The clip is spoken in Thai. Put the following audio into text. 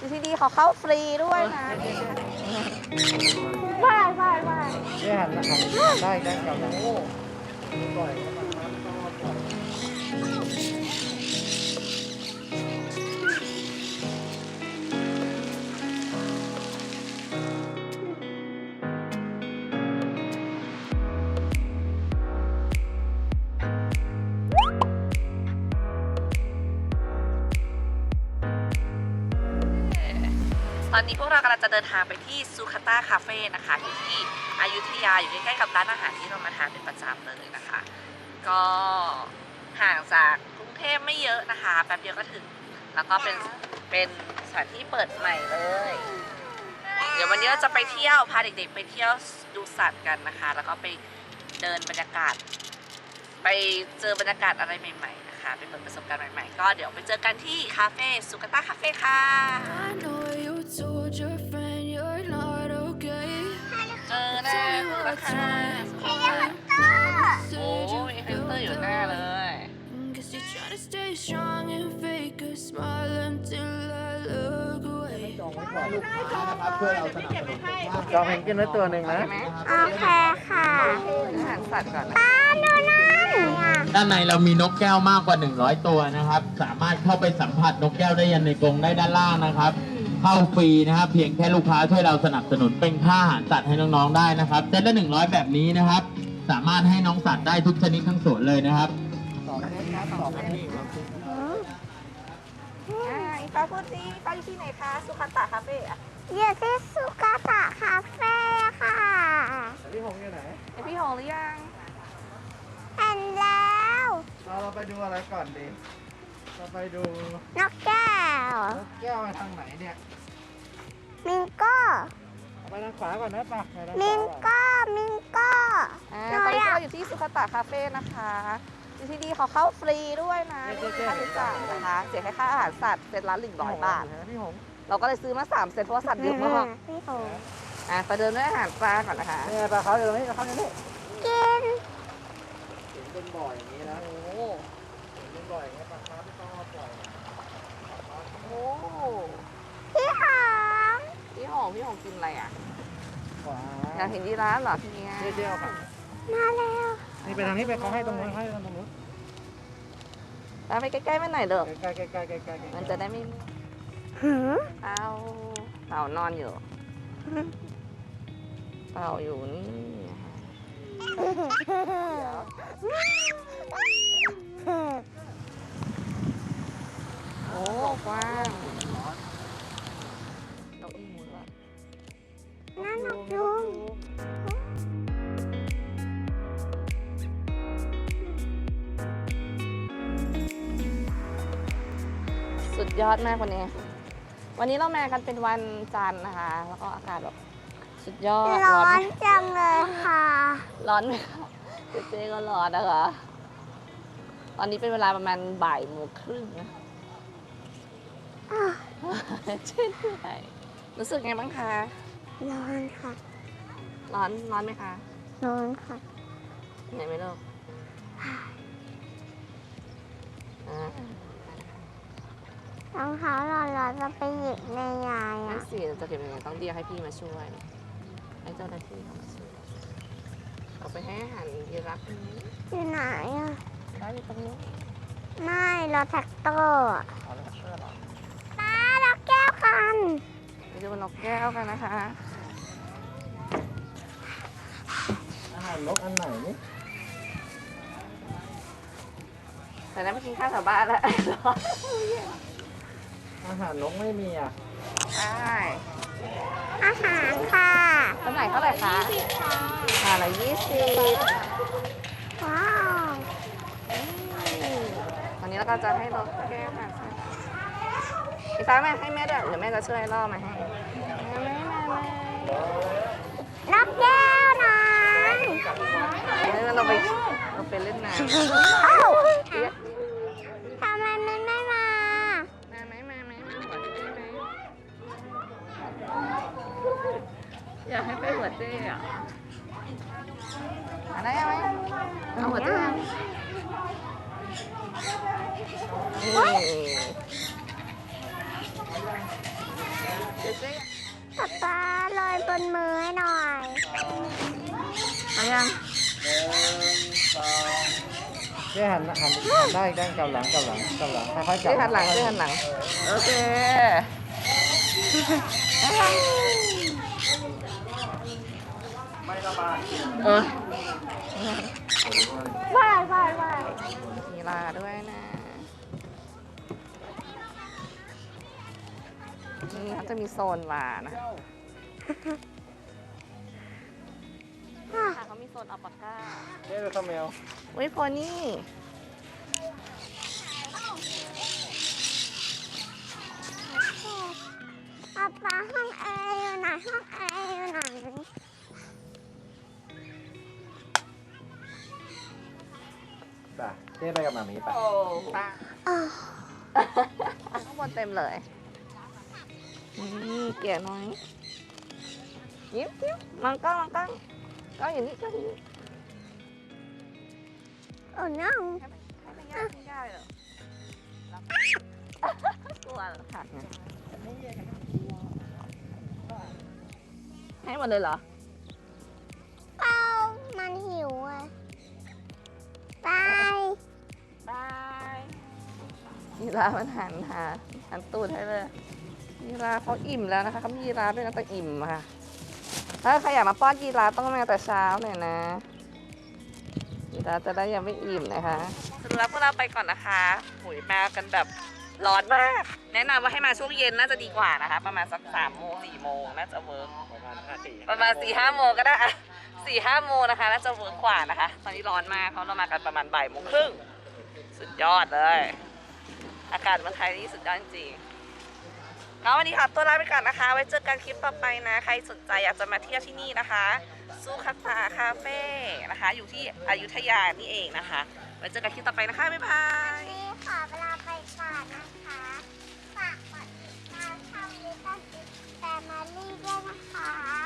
GTD เขาเข้าฟรีด้วยนะไม่ไม่ไม่เนี่ยหันหันได้ได้กับโอ้ปล่อย ตอนนี้พวกเรากำลังจะเดินทางไปที่ซูคาต้าคาเฟ่นะคะอยู่ที่อยุธยาอยู่ใกล้ๆกับร้านอาหารที่เรามาทานเป็นประจำเลยนะคะ ก็ห่างจากกรุงเทพไม่เยอะนะคะแป๊บเดียวก็ถึง แล้วก็เป็นเป็นสถานที่เปิดใหม่เลย เดี๋ยววันนี้เราจะไปเที่ยวพาเด็กๆ ไปเที่ยวดูสัตว์กันนะคะ แล้วก็ไปเดินบรรยากาศ ไปเจอบรรยากาศอะไรใหม่ๆนะคะไปเปิดประสบการณ์ใหม่ๆ ก็เดี๋ยวไปเจอกันที่คาเฟ่ซูกาต้าคาเฟ่ค่ะ I know you told your friend you're not okay. เจอหน้าแล้วค่ะโอ้ยฮันเตอร์อยู่หน้าเลย Guess you try to stay strong and fake a smile until I look away. จองไว้ก่อนลูกค้านะครับเพื่อเราสนับสนุนจองเพนกวินไว้ตัวหนึ่งนะใช่ไหมโอเคค่ะอาหารสัตว์ก่อนนะป้าดูนั่นด้านในเรามีนกแก้วมากกว่า 100 ตัวนะครับ สามารถเข้าไปสัมผัสนกแก้วได้ยันในกรงได้ด้านล่างนะครับ เข้าฟรีนะครับ เพียงแค่ลูกค้าช่วยเราสนับสนุนเป็นค่าอาหารสัตว์ให้น้องๆได้นะครับเซตละ100 แบบนี้นะครับ สามารถให้น้องสัตว์ได้ทุกชนิดทั้งสวนเลยนะครับสองเส้ครับสองเส้นอ่าอีฟ้าพูดสิฟ้าอยู่ที่ไหนคะสุขันตะคาเฟ่อะอยู่ที่สุกาตะคาเฟ่ค่ะพี่หงอยู่ไหนพี่หงหรือยังเห็นแล้วเราไปดูอะไรก่อนดี เราไปดูนกแก้ว นกแก้วไปทางไหนเนี่ยมิงโก้ เอาไปทางขวาก่อนนะป่ะไปทางขมิวางก่อน โก้ มิงโก้ อ่าหนูตอนนี้อยากเราอยู่ที่สุขันตะคาเฟ่นะคะที่นี่เขาเข้าฟรีด้วยนะไม่มีค่าใช้จ่ายนะคะเสียแค่ค่าอาหารสัตว์เซตละหนึ่งร้อยบาท พี่หงเราก็เลยซื้อมาสามเซตเพราะว่าสัตว์เยอะมากพี่หงอะไปเดินด้วยอาหารปลาก่อนนะคะ เนี่ยปลาเขาอยู่ตรงนี้เขาอยู่นี่กิน เห็นเป็นบ่ออย่างนี้นะโอ้ โหเห็นเป็นบ่ออย่างนี้ปลาคาร์ฟไม่ต้องเอาปล่อยโอ้โหพี่หงพี่หงพี่หงกินอะไรอะขวาอยากเห็นยีราฟเหรอพี่เนี่ยเดียวค่ะมาแล้วนี่ไปทางนี้ไปเขาให้ตรงนู้นให้ตรงนู้นตามไปใกล้ๆมันหน่อยเด้อใกล้ใกล้ใกล้ใกล้ใกล้ใกล้มันจะได้ไม่หืมเอาเต่านอนอยู่ เต่าอยู่นี่โอ้ กว้างนกอีมูด้วยนั่นนกยุงสุดยอดมากวันนี้ วันนี้เรามากันเป็นวันจันทร์นะคะ แล้วก็อากาศแบบสุดยอดร้อไหมนจังเลยค่ะ ร้อนไหมคะเจ๊เจ๊ก็ร้อนนะคะ ตอนนี้เป็นเวลาประมาณบ่ายโมงครึ่งนะ อ้าวใช่ไหมรู้สึกไงบ้างคะ ร้อนค่ะร้อน ร้อนไหมคะ ร้อนค่ะเหนื่อยไหมลูกอ่ารองเท้าร้อนร้อนจะไปหยิบในยายไม่อะสิเราจะเก็บยังไงต้องเรียกให้พี่มาช่วย ให้เจ้าหน้าที่เขามาช่วยเอาไปให้อาหารยีราฟตรงนี้อยู่ไหนอะ ได้อยู่ตรงนี้ ไม่รถแท็กเตอร์อะ ไปดูนกแก้วกันนะคะอาหารนกอันไหนนี่แต่นั้นไปกินข้าวแถวบ้านแล้วอาหารนกไม่มีอะใช่อาหารค่ะจำหน่ายเท่าไหร่คะอ่าละยี่สิบว้าววันนี้เราก็จะให้นกแก้วมาอีฟ้าแม่ให้แม่ด้วยเดี๋ยวแม่จะช่วยล่อมาให้ นกแก้วนะแล้วเราไปเราไปเล่นน้ำเอ้าเรียกทำไมมันไม่มา มาไหมมาไหมมาหัวเจ้ไหมอยากให้ไปหัวเจ้อะอะไรเอาไหมเอาหัวเจ้ยังนี่ เจ๊ ป๊าป๊าลอยบ นมือให้หน่อยเอายังเจ๊หันหันหันได้ด้านเกาหลังเกาหลังเกาหลังค่อยๆจัเจ๊บหันหลังเจ๊หันหลัง โอเคเออว่ายว่ายว่ายมีลาด้วยนะนี่เขาจะมีโซนลานะ ค่ะเขามีโซนอัลปาก้าเจ๊จะทำแมววิโพนี่ ป๊าป๊าห้องแอร์อยู่ไหนห้องแอร์อยู่ไหนป่ะเจ๊ไปกับหมามีป่ะ โอ้ป้าอ๋อข้างบนเต็มเลย นี่เกียร์น้อย ยิ้มยิ้มมองกล้องมองกล้องกล้องอยู่นี่กล้องอยู่นี่โอ้น้องให้มันย่างไม่ได้เหรอรับกลัวเหรอค่ะให้หมดเลยเหรอเป้ามันหิวอะไปบายยีราฟมันหันหาหันตูดให้เลยยีราฟเขาอิ่มแล้วนะคะเขามียีราฟด้วยนะแต่อิ่มค่ะ ถ้าใครอยากมาป้อนยีราฟต้องมาแต่เช้าหน่อยนะยีราฟจะได้ยังไม่อิ่มนะคะสรุปแล้วพวกเราไปก่อนนะคะหุยมากันแบบร้อนมาก แนะนำว่าให้มาช่วงเย็นน่าจะดีกว่านะคะ ประมาณสักสามโมงสี่โมงน่าจะเวิร์กประมาณห้าสี่ประมาณสี่ห้าโมงก็ได้อะสี่ห้าโมงนะคะน่าจะเวิร์กกว่านะคะ ตอนนี้ร้อนมากเพราะเรามากันประมาณบ่ายโมงครึ่งสุดยอดเลย อากาศเมืองไทยนี่สุดยอดจริง ก็วันนี้ขอตัวลาไปก่อนนะคะ ไว้เจอกันคลิปต่อไปนะ ใครสนใจอยากจะมาเที่ยวที่นี่นะคะซูคัตาคาเฟ่นะคะ อยู่ที่อยุธยานี่เองนะคะ ไว้เจอกันคลิปต่อไปนะคะ บ๊ายบาย นี่ขอเวลาไปก่อนนะคะ ฝากกดติดตามช่องลิซซี่แฟมิลี่ด้วยนะคะ